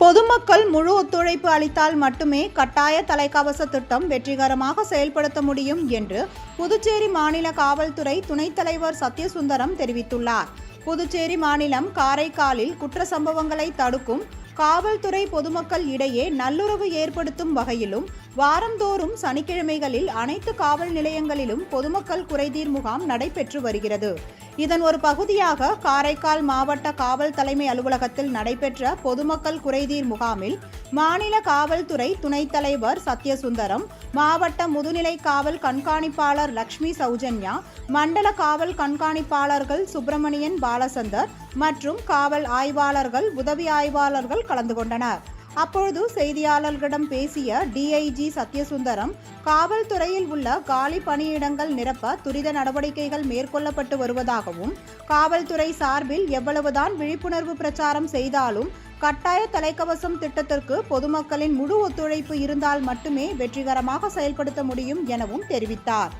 பொதுமக்கள் முழு ஒத்துழைப்பு அளித்தால் மட்டுமே கட்டாய தலைக்கவச திட்டம் வெற்றிகரமாக செயல்படுத்த முடியும் என்று புதுச்சேரி மாநில காவல்துறை துணைத் தலைவர் சத்யசுந்தரம் தெரிவித்துள்ளார். புதுச்சேரி மாநிலம் காரைக்காலில் குற்ற சம்பவங்களை தடுக்கும் காவல்துறை பொதுமக்கள் இடையே நல்லுறவு ஏற்படுத்தும் வகையிலும் வாரந்தோறும் சனிக்கிழமைகளில் அனைத்து காவல் நிலையங்களிலும் பொதுமக்கள் குறைதீர் முகாம் நடைபெற்று வருகிறது. இதன் ஒரு பகுதியாக காரைக்கால் மாவட்ட காவல் தலைமை அலுவலகத்தில் நடைபெற்ற பொதுமக்கள் குறைதீர் முகாமில் மாநில காவல்துறை துணைத் தலைவர் சத்யசுந்தரம் மாவட்ட முதுநிலை காவல் கண்காணிப்பாளர் லக்ஷ்மி சௌஜன்யா மண்டல காவல் கண்காணிப்பாளர்கள் சுப்பிரமணியன் பாலசந்தர் மற்றும் காவல் ஆய்வாளர்கள் உதவி ஆய்வாளர்கள் கலந்து கொண்டனர் அப்பொழுது செய்தியாளர்களிடம் பேசிய டிஐஜி சத்யசுந்தரம் காவல்துறையில் உள்ள காலி பணியிடங்கள் நிரப்ப துரித நடவடிக்கைகள் மேற்கொள்ளப்பட்டு வருவதாகவும் காவல்துறை சார்பில் எவ்வளவுதான் விழிப்புணர்வு பிரச்சாரம் செய்தாலும் கட்டாய தலைக்கவசம் திட்டத்திற்கு பொதுமக்களின் முழு ஒத்துழைப்பு இருந்தால் மட்டுமே வெற்றிகரமாக செயல்படுத்த முடியும் எனவும் தெரிவித்தார்.